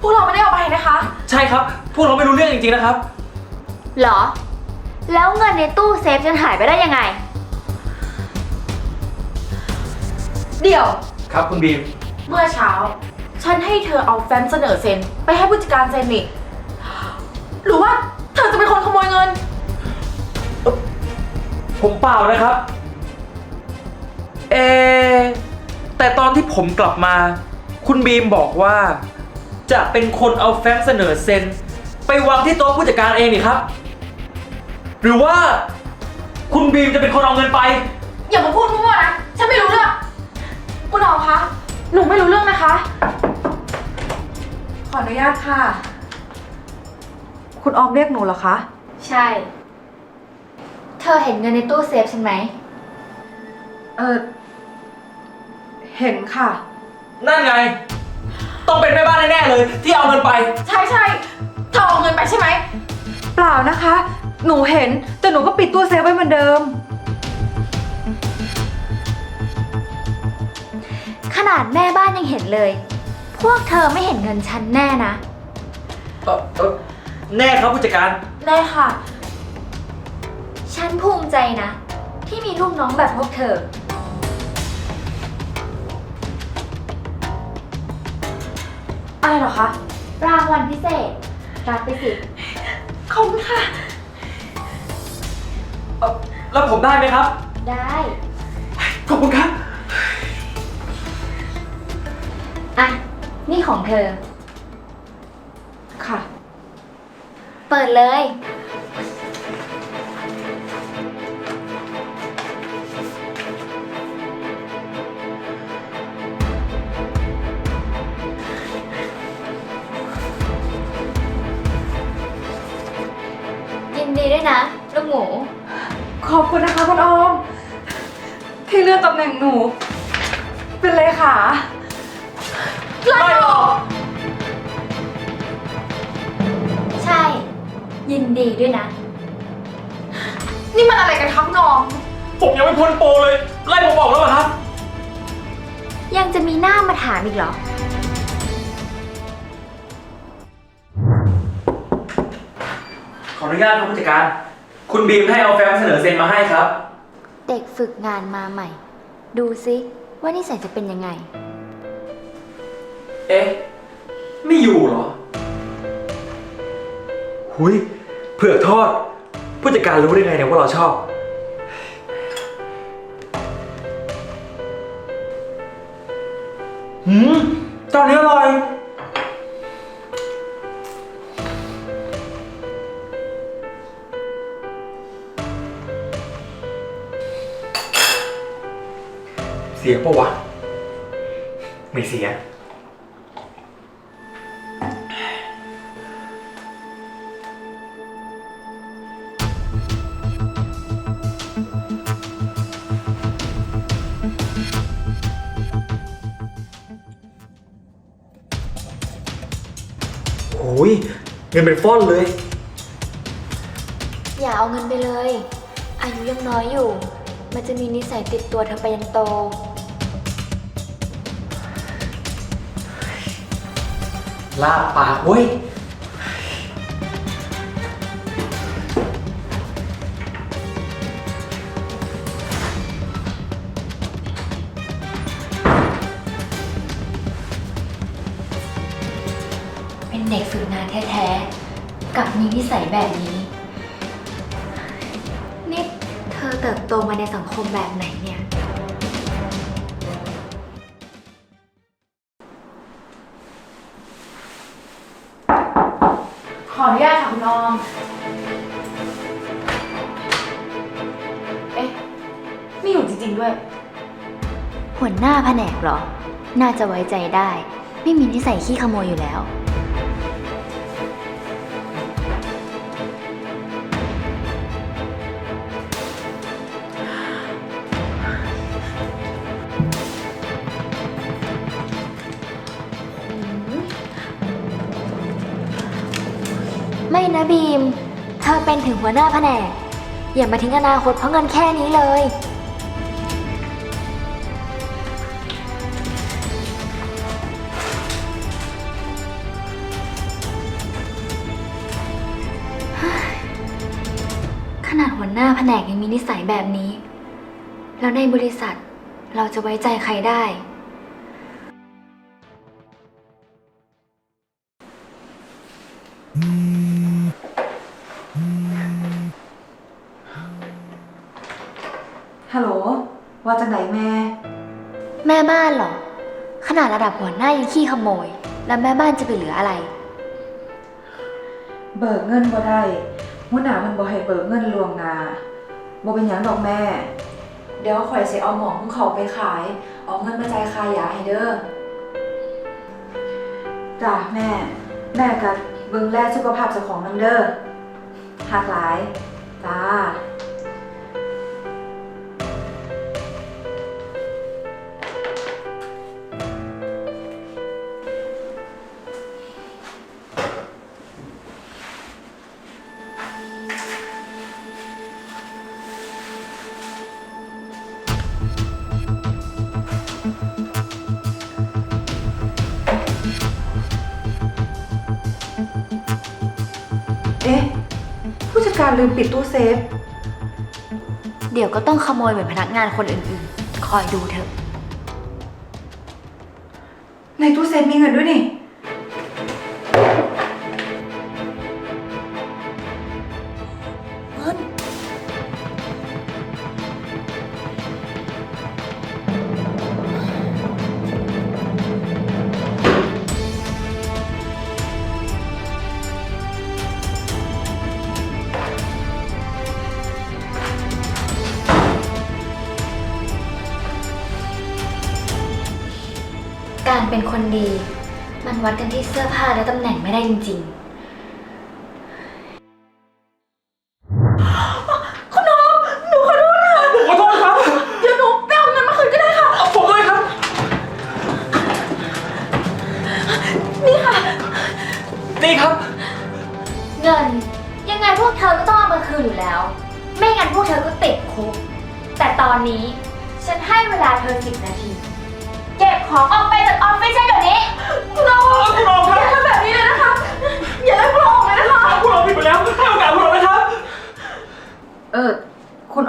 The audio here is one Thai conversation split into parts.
พวกเราไม่ได้เอาไปนะคะ ใช่ครับ พวกเราไม่รู้เรื่องจริงๆนะครับ เหรอ แล้วเงินในตู้เซฟฉันหายไปได้ยังไง เดี๋ยว ครับคุณบีม เมื่อเช้า ฉันให้เธอเอาแฟ้มเสนอเซ็น ไปให้ผู้จัดการเซ็นนี่หรือว่าเธอจะเป็นคนขโมยเงิน ผมเปล่านะครับ เอ แต่ตอนที่ผมกลับมา คุณบีมบอกว่า จะเป็นคนเอาแฟ้มเสนอเซ็น ไปวางที่โต๊ะผู้จัดการเองนี่ครับ หรือว่าคุณบีมจะเป็นคนเอาเงินไป อย่ามาพูดมั่วๆนะ ฉันไม่รู้เรื่อง คุณออมคะ หนูไม่รู้เรื่องนะคะ ขออนุญาตค่ะ คุณออมเรียกหนูเหรอคะ ใช่ เธอเห็นเงินในตู้เซฟฉันไหม เออเห็นค่ะ นั่นไง ต้องเป็นแม่บ้านแน่ๆเลย ที่เอาเงินไป ใช่ใช่เธอเอาเงินไปใช่ไหม เปล่านะคะ หนูเห็นแต่หนูก็ปิดตู้เซฟไว้เหมือนเดิม ขนาดแม่บ้านยังเห็นเลย พวกเธอไม่เห็นเงินฉันแน่นะ เออเออแน่ครับผู้จัดการ แน่ค่ะ ฉันภูมิใจนะ ที่มีลูกน้องแบบพวกเธอ อะไรเหรอคะ รางวัลพิเศษ รับไปสิ ขอบคุณค่ะ เอ่อแล้วผมได้ไหมครับ ได้ ขอบคุณครับ อะ นี่ของเธอ ค่ะ เปิดเลย นดีด้วยนะลูกหมู ขอบคุณนะคะคุณออม ที่เลื่อนตำแหน่งหนู เป็นเลขาไล่ออกใช่ ยินดีด้วยนะ นี่มันอะไรกันครับคุณออมผมยังไม่พ้นโปรเลย ไล่ผมออกแล้วเหรอครับ ยังจะมีหน้ามาถามอีกเหรอ ออนุญาตครับผู้จัดการ คุณบีมให้เอาแฟ้มเสนอเซ็นมาให้ครับ เด็กฝึกงานมาใหม่ ดูซิว่านิสัยจะเป็นยังไง เอ๊ะ ไม่อยู่เหรอ หุยเผือกทอด ผู้จัดการรู้ได้ไงเนี่ยว่าเราชอบ หืมตอนนี้อร่อย สียปะวะ ไม่เสีย โอ้ยเงินเป็นฟ้อนเลย อย่าเอาเงินไปเลย อายุยังน้อยอยู่ มันจะมีนิสัยติดตัวเธอไปยันโต ลาบปากเว้ย เป็นเด็กฝึกงานแท้ๆ กับมีนิสัยแบบนี้ นี่เธอเติบโตมาในสังคมแบบไหน ริง ๆ ด้วย หัวหน้าแผนกเหรอ น่าจะไว้ใจได้ ไม่มีนิสัยขี้ขโมยอยู่แล้ว ไม่นะบีม เธอเป็นถึงหัวหน้าแผนก อย่ามาทิ้งอนาคตเพราะเงินแค่นี้เลย หัวหน้าแผนกยังมีนิสัยแบบนี้ แล้วในบริษัทเราจะไว้ใจใครได้ ฮัลโหล ว่าจังไหนแม่ แม่บ้านเหรอ ขนาดระดับหัวหน้ายังขี้ขโมย แล้วแม่บ้านจะไปเหลืออะไร เบิกเงินบ่ได้ หัวหน้ามันบ่ให้เบิกเงินลวงหนาบ่เป็นหยังดอกแม่ เดี๋ยวข่อยสิเอาหมองของเขาไปขาย เอาเงินมาจ่ายค่ายาให้เด้อ จ้ะแม่ แม่ก็เบิ่งแลสุขภาพเจ้าของนำเด้อหักหลาย จ้า การลืมปิดตู้เซฟ เดี๋ยวก็ต้องขโมยเหมือนพนักงานคนอื่นๆ คอยดูเถอะ ในตู้เซฟมีเงินด้วยนี่ การเป็นคนดี มันวัดกันที่เสื้อผ้าและตำแหน่งไม่ได้จริง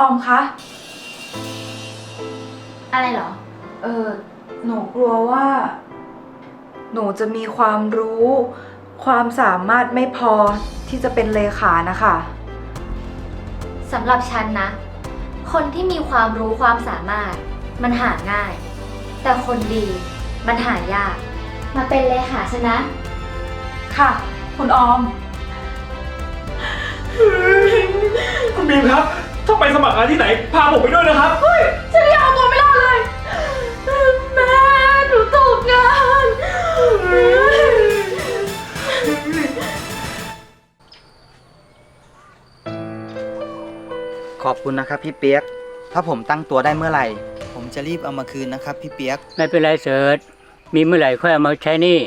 ออมคะ อะไรเหรอ เออ หนูกลัวว่า หนูจะมีความรู้ ความสามารถไม่พอที่จะเป็นเลขานะคะ สำหรับฉันนะ คนที่มีความรู้ความสามารถ มันหาง่าย แต่คนดีมันหายาก มาเป็นเลขาฉันนะ ค่ะ คุณออม คุณบีมครับ ถ้าไปสมัครงานที่ไหน พาผมไปด้วยนะครับฉันยังเอาตัวไม่รอดเลย แม่หนูตกงาน ขอบคุณนะครับพี่เปียก ถ้าผมตั้งตัวได้เมื่อไหร่ ผมจะรีบเอามาคืนนะครับพี่เปียก ไม่เป็นไรเสิร์ชมีเมื่อไหร่ค่อยเอามาใช้หนี่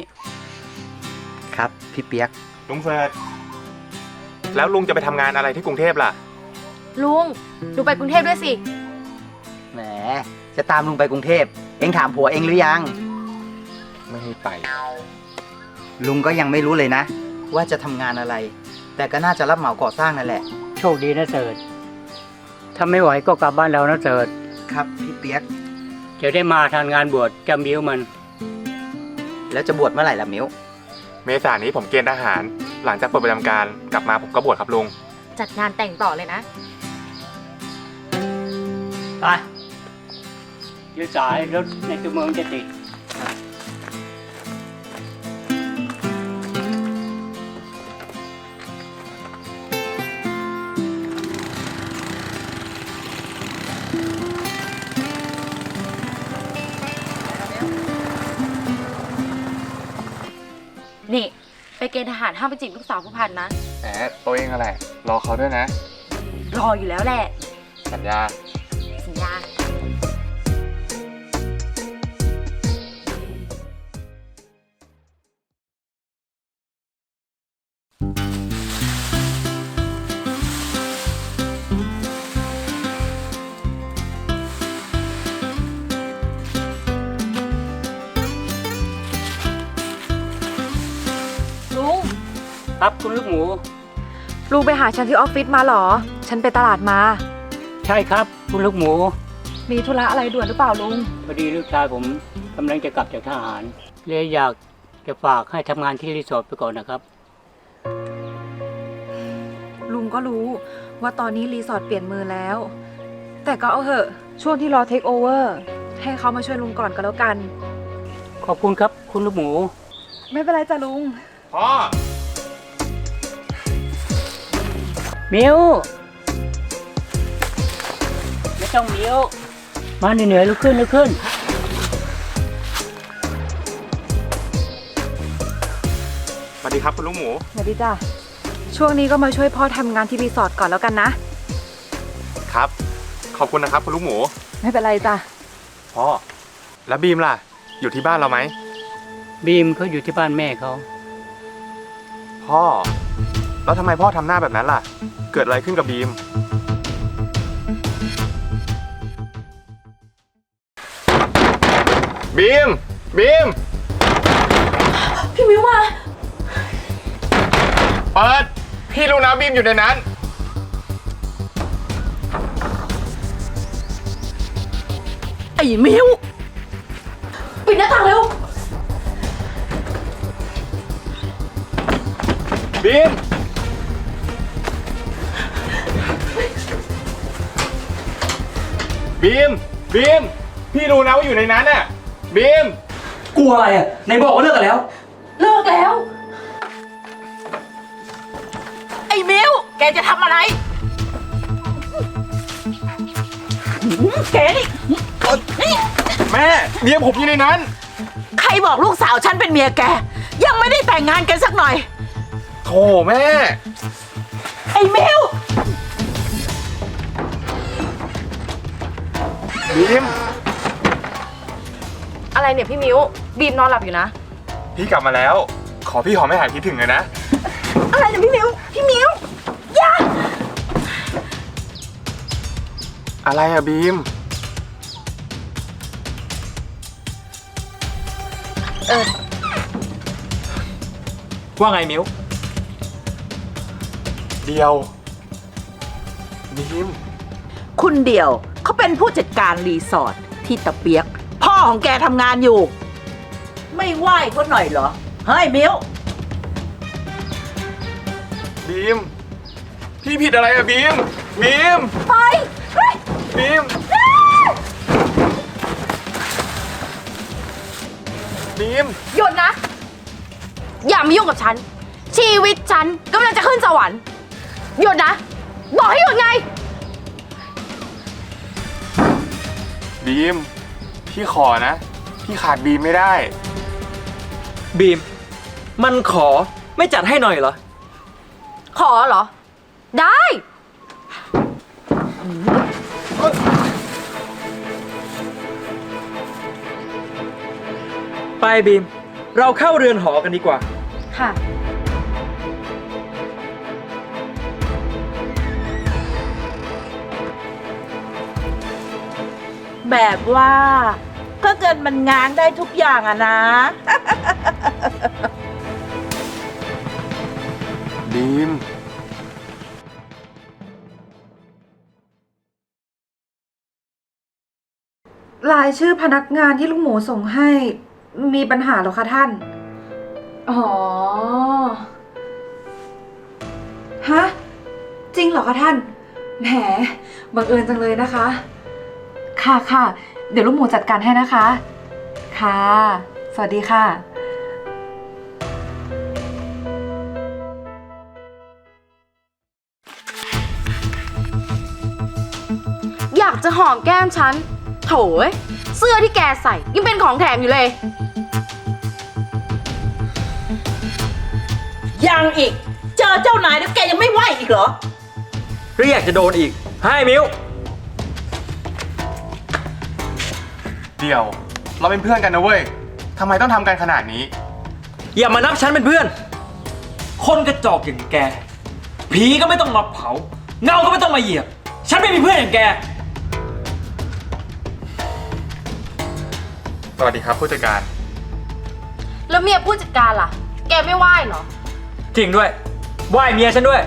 ครับพี่เปียก ลุงเฟิร์สแล้วลุงจะไปทำงานอะไรที่กรุงเทพล่ะ ลุงดูไปกรุงเทพด้วยสิ แหม จะตามลุงไปกรุงเทพ เอ็งถามผัวเอ็งหรือยัง ไม่ให้ไป ลุงก็ยังไม่รู้เลยนะ ว่าจะทำงานอะไร แต่ก็น่าจะรับเหมาก่อสร้างนั่นแหละ โชคดีนะเสิร์ชถ้าไม่ไหวก็กลับบ้านเรานะเสิร์ชครับพี่เปียก จะได้มาทานงานบวชจำบิ้วมัน แล้วจะบวชเมื่อไหร่ล่ะมิ้ว เมษายนนี้ผมเกณฑ์ทหาร หลังจากปลดประจำการกลับมาผมก็บวชครับลุง จัดงานแต่งต่อเลยนะ ไปเดี๋ยวสายรถในตัวเมืองจะติดนี่ ไปเกณฑ์ทหารห้ามไปจีบลูกสาวผู้พันนะ แหมตัวเองอะไร รอเขาด้วยนะ รออยู่แล้วแหละ สัญญา ครับคุณลูกหมู ลุงไปหาฉันที่ออฟฟิศมาเหรอ ฉันไปตลาดมา ใช่ครับ คุณลูกหมู มีธุระอะไรด่วนหรือเปล่าลุง พอดีลูกชายผมกำลังจะกลับจากทหารเลยอยากจะฝากให้ทำงานที่รีสอร์ทไปก่อนนะครับ ลุงก็รู้ว่าตอนนี้รีสอร์ทเปลี่ยนมือแล้ว แต่ก็เอาเหอะ ช่วงที่รอเทคโอเวอร์ให้เขามาช่วยลุงก่อนก็แล้วกัน ขอบคุณครับ คุณลูกหมู ไม่เป็นไรจ้ะลุง พ่อ มิวไม่ต้องมิวมาเหนื่อยๆลุกขึ้นลุกขึ้น สวัสดีครับคุณลูกหมู สวัสดีจ้ะช่วงนี้ก็มาช่วยพ่อทำงานที่รีสอร์ทก่อนแล้วกันนะ ครับ ขอบคุณนะครับคุณลูกหมู ไม่เป็นไรจ้ะพ่อ แล้วบีมล่ะ อยู่ที่บ้านเราไหม บีมเขาอยู่ที่บ้านแม่เขา พ่อ แล้วทำไมพ่อทำหน้าแบบนั้นล่ะ เกิดอะไรขึ้นกับบีม บีม บีม พี่มิวมาเปิด พี่รู้นะบีมอยู่ในนั้น ไอ้มิวปิดหน้าต่างเร็ว บีม บีม บีม พี่รู้นะว่าอยู่ในนั้นน่ะ บีม กลัวอะไรอะไหนบอกว่าเลิกกันแล้ว เลิกแล้ว ไอ้มิวแกจะทำอะไรหืมแกนี่นี่แม่เมียผมอยู่ในนั้น ใครบอกลูกสาวฉันเป็นเมียแก ยังไม่ได้แต่งงานกันสักหน่อย โถแม่ ไอ้มิว บีม อะไรเนี่ยพี่มิวบีมนอนหลับอยู่นะ พี่กลับมาแล้ว ขอพี่หอมไม่หายคิดถึงเลยนะ อะไรเนี่ยพี่มิวพี่มิวอะไรอะบีม เออ ว่าไงมิวเดียวบีม คุณเดียว เขาเป็นผู้จัดการรีสอร์ทที่ตะเปียก พ่อของแกทำงานอยู่ ไม่ไหว้เขาหน่อยเหรอ เฮ้ยมิวบีม พี่ผิดอะไรอะบีม บีม ไปเฮ้ยบีม บีม หยุดนะ อย่ามายุ่งกับฉัน ชีวิตฉันกำลังจะขึ้นสวรรค์หยุดนะ บอกให้หยุดไง บีม พี่ขอนะ พี่ขาดบีมไม่ได้ บีม มันขอไม่จัดให้หน่อยเหรอ ขอเหรอ ได้ ไปบีม เราเข้าเรือนหอกันดีกว่า ค่ะ แบบว่า ก็เกินมันง้างได้ทุกอย่างอะนะ บีม รายชื่อพนักงานที่ลุงหมูส่งให้ มีปัญหาเหรอคะท่าน อ๋อ ฮะ จริงเหรอคะท่าน แหม บังเอิญจังเลยนะคะ ค่ะค่ะ เดี๋ยวลุงหมูจัดการให้นะคะ ค่ะ สวัสดีค่ะ อยากจะหอมแก้มฉันโถยเสื้อที่แกใส่ยังเป็นของแถมอยู่เลย ยังอีก เจอเจ้านายแล้วแกยังไม่ไหวอีกเหรอ หรืออยากจะโดนอีก ให้มิว เดี๋ยว เราเป็นเพื่อนกันนะเว้ยทำไมต้องทำกันขนาดนี้ อย่ามานับฉันเป็นเพื่อน คนกระจอกอย่างแก ผีก็ไม่ต้องมาเผา เงาก็ไม่ต้องมาเหยียบ ฉันไม่มีเพื่อนอย่างแก สวัสดีครับผู้จัดการ แล้วเมียผู้จัดการล่ะ แกไม่ไหว้เหรอ จริงด้วยไหว้เมียฉันด้วย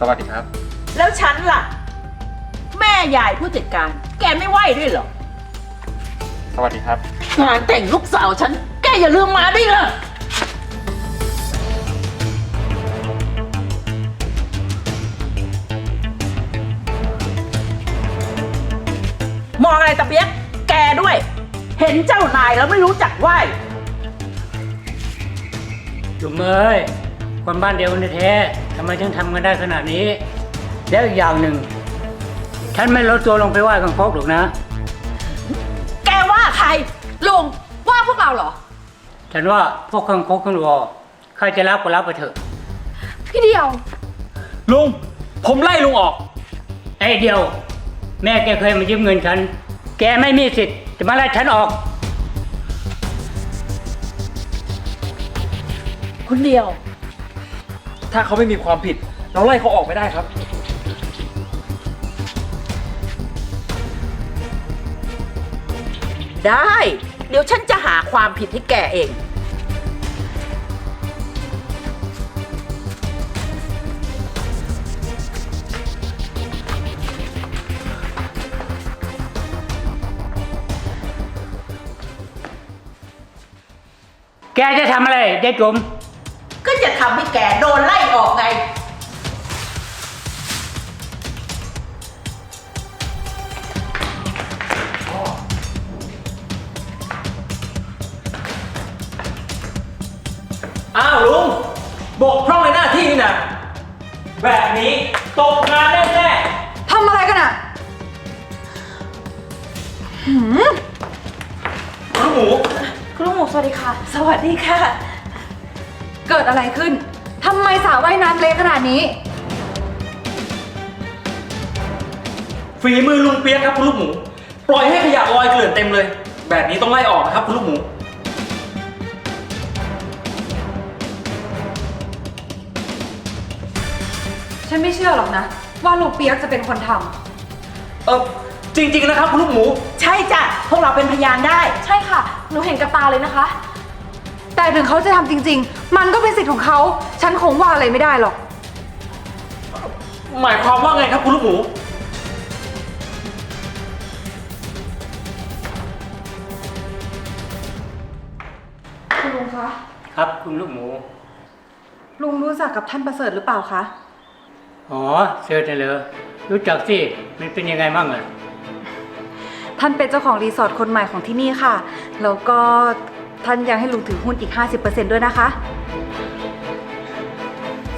สวัสดีครับ แล้วฉันล่ะ ยายผู้จัดการ แกไม่ไหวด้วยเหรอ สวัสดีครับ งานแต่งลูกสาวฉัน แกอย่าลืมมาด้วยนะมองอะไรตะเปียก แกด้วย เห็นเจ้านายแล้วไม่รู้จักไหว จุ๋มเอ้ยคนบ้านเดียวกันแท้ๆทำไมถึงทำกันได้ขนาดนี้ แล้วอีกอย่างหนึ่ง ฉันไม่ลดตัวลงไปไหว้กังคกหรอกนะ แกว่าใคร ลุง ว่าพวกเราเหรอ ฉันว่าพวกกังคกกังวอใครจะรับก็รับไปเถอะ พี่เดียว ลุง ผมไล่ลุงออก ไอ้เดียว แม่แกเคยมายืมเงินฉัน แกไม่มีสิทธิ์จะมาไล่ฉันออก คุณเดียว ถ้าเขาไม่มีความผิด เราไล่เขาออกไม่ได้ครับ ได้ เดี๋ยวฉันจะหาความผิดให้แกเอง แกจะทำอะไรยายจุ๋มก็จะทำให้แกโดนไล่ออกไง บกพร่องในหน้าที่นี่นะแบบนี้ตกงานแน่ทำอะไรกันอะๆคุณหมู คุณลุงหมูสวัสดีค่ะ สวัสดีค่ะ เกิดอะไรขึ้น ทำไมสาวว่ายน้ำเละขนาดนี้ ฝีมือลุงเปียกครับคุณลูกหมู ปล่อยให้ขยะลอยเกลื่อนเต็มเลย แบบนี้ต้องไล่ออกนะครับคุณลูกหมู ฉันไม่เชื่อหรอกนะ ว่าลุงเปียกจะเป็นคนทเออจริง ๆ นะครับ คุณลูกหมู ใช่จ้ะ พวกเราเป็นพยานได้ำใช่ค่ะ หนูเห็นกับตาเลยนะคะ แต่ถึงเขาจะทำจริง ๆ มันก็เป็นสิทธิ์ของเขา ฉันคงว่าอะไรไม่ได้หรอก หมายความว่าไงครับ คุณลูกหมู คุณลุงคะ ครับ คุณลูกหมู ลุงรู้จักกับท่านประเสริฐหรือเปล่าคะ อ๋อเชิญเลยเหรอรู้จักสิมันเป็นยังไงบ้างอะท่านเป็นเจ้าของรีสอร์ทคนใหม่ของที่นี่ค่ะ แล้วก็ท่านยังให้ลุงถือหุ้นอีก 50%ด้วยนะคะ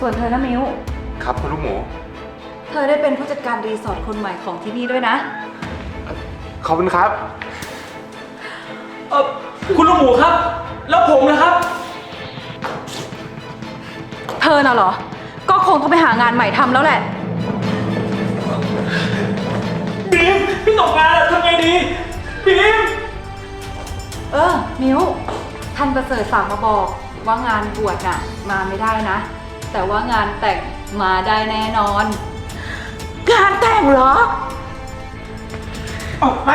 ส่วนเธอนะมิวครับคุณลูกหมู เธอได้เป็นผู้จัดการรีสอร์ทคนใหม่ของที่นี่ด้วยนะ ขอบคุณครับ เออคุณลูกหมูครับ แล้วผมนะครับ เธอน่ะเหรอก็ คงต้องไปหางานใหม่ทำแล้วแหละ บีมพี่ตกงานแล้วทำไงดีบีมเออ มิวท่านประเสริฐฝากมาบอกว่างานบวชน่ะ มาไม่ได้นะ แต่ว่างานแต่งมาได้แน่นอน งานแต่งเหรอ ออกไป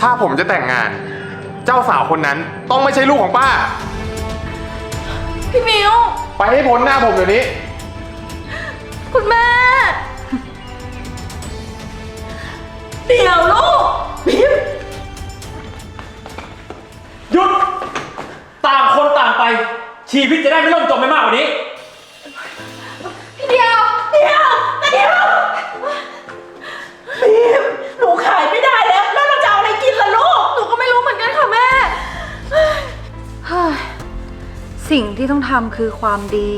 ถ้าผมจะแต่งงาน เจ้าสาวคนนั้นต้องไม่ใช่ลูกของป้า พี่มิว ไปให้พ้นหน้าผมเดี๋ยวนี้ คุณแม่ เดี๋ยวลูกพิมหยุด ต่างคนต่างไป ชีวิตจะได้ไม่ล่มจมไปมากกว่านี้ ต้องทำคือความดี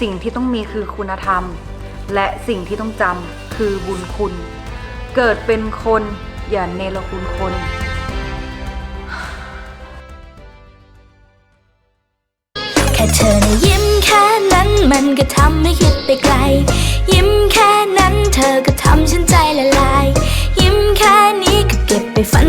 สิ่งที่ต้องมีคือคุณธรรม และสิ่งที่ต้องจำคือบุญคุณ เกิดเป็นคนอย่าเนรคุณคนแค่เธอในยิ้มแค่นั้นมันก็ทำให้คิดไปไกล ยิ้มแค่นั้นเธอก็ทำฉันใจละลาย ยิ้มแค่นี้ก็เก็บไปฝัน